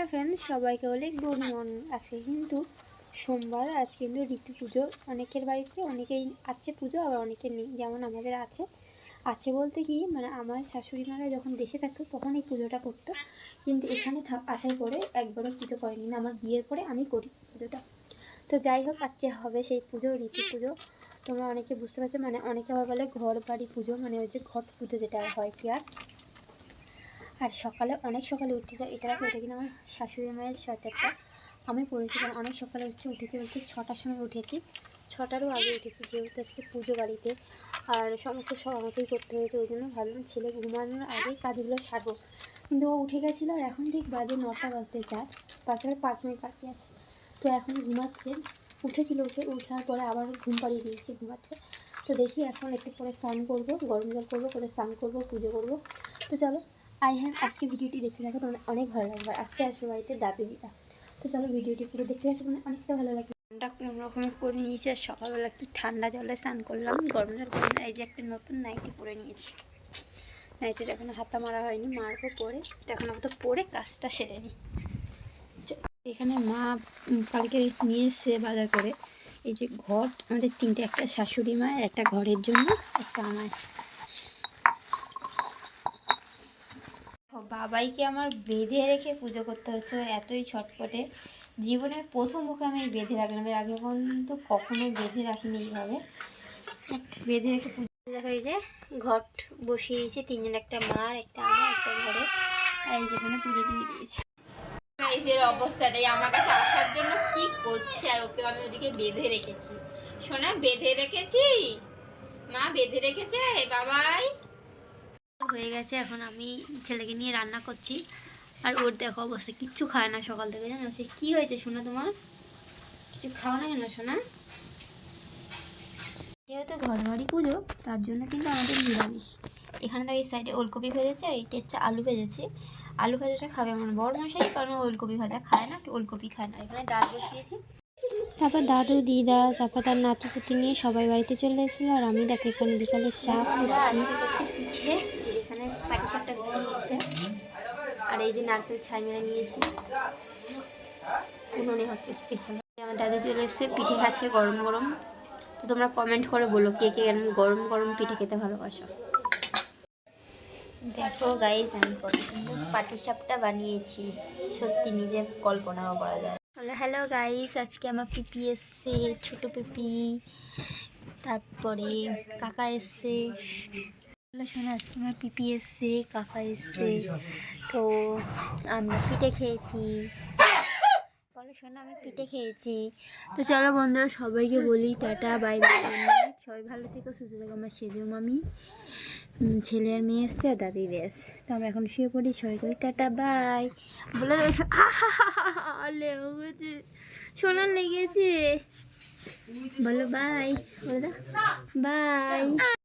Hello friends সবাইকে অনেক good morning আছে। কিন্তু সোমবার আজ কিন্তু ঋতু পুজো, অনেকের বাড়িতে, অনেকেই আছে পুজো, আবার অনেকের নেই, যেমন আমাদের আছে। আছে বলতে কি মানে আমার শাশুড়ি মারা যখন দেশে থাকতো তখন এই পুজোটা করতো। কিন্তু এখানে আসার পরে একবারও পুজো করেনি, না আমার বিয়ের পরে আমি করি পুজোটা। তো যাই হোক, আজকে হবে সেই পুজো, ঋতু পুজো। তোমরা অনেকে বুঝতে পারছ মানে অনেকে আবার বলে ঘর বাড়ি পুজো মানে হচ্ছে ঘট পুজো যেটা হয় কি আর? আর সকালে অনেক সকালে উঠতে যায় এটা এটা কিনা আমার শাশুড়ি মায়ের সোয়েটারটা আমি পড়েছিলাম অনেক সকালে হচ্ছে উঠেছি বলতে ছটার সময় উঠেছি। ছটারও আগে উঠেছি, যেহেতু আজকে পুজো বাড়িতে। আর সমস্ত সব আমাকেই করতে হয়েছে, ওই জন্য ভাবলাম ছেলে ঘুমানোর আগেই কাজগুলো সারবো। কিন্তু ও উঠে গেছিল আর এখন ঠিক বাজে নটা বাজতে চার বাজারে পাঁচ মিনিট বাকি আছে। তো এখন ঘুমাচ্ছে, উঠেছিল উঠে, উঠার পরে আবার ঘুম পাড়িয়ে দিয়েছি, ঘুমাচ্ছে। তো দেখি এখন একটু পরে স্নান করব, গরম জল করব, করে স্নান করব, পুজো করব। তো চলো। আই হ্যাভ আজকে ভিডিওটি দেখতে থাকো তোমার অনেক ভালো লাগবে। আর আজকে আসবে বাড়িতে দাদু দিদা। তো চলো ভিডিওটি পুরো দেখতে থাকো মানে অনেকটা ভালো লাগবে। ঠান্ডা কোনো রকমে করে নিয়েছি আর সকালবেলা কি ঠান্ডা জলে স্নান করলাম গরম জল করে না এই যে একটা নতুন নাইটি পরে নিয়েছি। নাইটির এখনও হাতা মারা হয়নি মারবো পরে এখন আপাতত পরে কাজটা সেরে নিই। এখানে মা কালকে নিয়ে এসছে বাজার করে। এই যে ঘর আমাদের তিনটে একটা শাশুড়ি মায়ের একটা ঘরের জন্য একটা আমার বাবাইকে আমার বেঁধে রেখে পুজো করতে হচ্ছে এতই ছটপটে। জীবনের প্রথম ওকে আমি বেঁধে রাখলাম। এর আগে পর্যন্ত কখনো বেঁধে রাখিনি এইভাবে। বেঁধে রেখে পুজো দেখো এই যে ঘট বসিয়ে দিয়েছে তিনজন একটা মার, একটা আমার, একটা ঘরে আর এই যেখানে পুজো দিয়ে দিয়েছে। অবস্থাটাই, আমার কাছে আসার জন্য কি করছে আর ওকে আমি ওদিকে বেঁধে রেখেছি? সোনা, বেঁধে রেখেছি? মা, বেঁধে রেখেছে? বাবাই? হয়ে গেছে এখন আমি ছেলেকে নিয়ে রান্না করছি। আর ওর দেখো অবস্থা কিচ্ছু খায় না সকাল থেকে জানো? সে কী হয়েছে শোনা তোমার? কিছু খাওয়া না কেন শোনা যেহেতু ঘর বাড়ি পুজো তার জন্য কিন্তু আমাদের নিরামিষ। এখানে দেখো এই সাইডে ওলকপি ভেজেছে আর এইটা হচ্ছে আলু ভেজেছে। আলু ভাজাটা খাবে আমার বড় মশাই কারণ ওলকপি ভাজা খায় না ওলকপি খায় না। এখানে ডাল বসিয়েছি। তারপর দাদু দিদা তারপর তার নাতি পুতি নিয়ে সবাই বাড়িতে চলে এসেছিল আর আমি দেখো এখানে বিকালে চা করছি পিঠে। পাটিসাপটা পিঠে হচ্ছে। আর এই যে নারকেল ছাই মেরে নিয়েছি। উনুনে হচ্ছে স্পেশাল আমার দাদু চলে এসেছে, পিঠে খাচ্ছে গরম গরম। তো তোমরা কমেন্ট করে বলো কে কে গরম গরম পিঠে খেতে ভালোবাসো। দেখো গাইজ আমি কত সুন্দর পাটিসাপটা বানিয়েছি। সত্যি নিজে কল্পনাও করা যায় হ্যালো হ্যালো গাইস আজকে আমার পিপি এসছে, ছোট পিপি। তারপরে কাকা এসছে। শোনো, আজকে আমার পিপি এসছে, কাকা এসছে, তো আমরা পিঠে খেয়েছি। বলো শোনো, আমি পিঠে খেয়েছি। তো চলো বন্ধুরা, সবাইকে বলি টাটা, বাই বাই সবাই ভালো থেকো, সুস্থ থেকো, আমার সেজো মামি। ছেলে আর মেয়ে এসছে আর দাদি বেশ। তো আমরা এখন শুয়ে পড়ি সবাইকে টাটা, বাই। বলে লেগেছে। সোনার লেগেছে। বলো বাই। বলে দাও, বাই।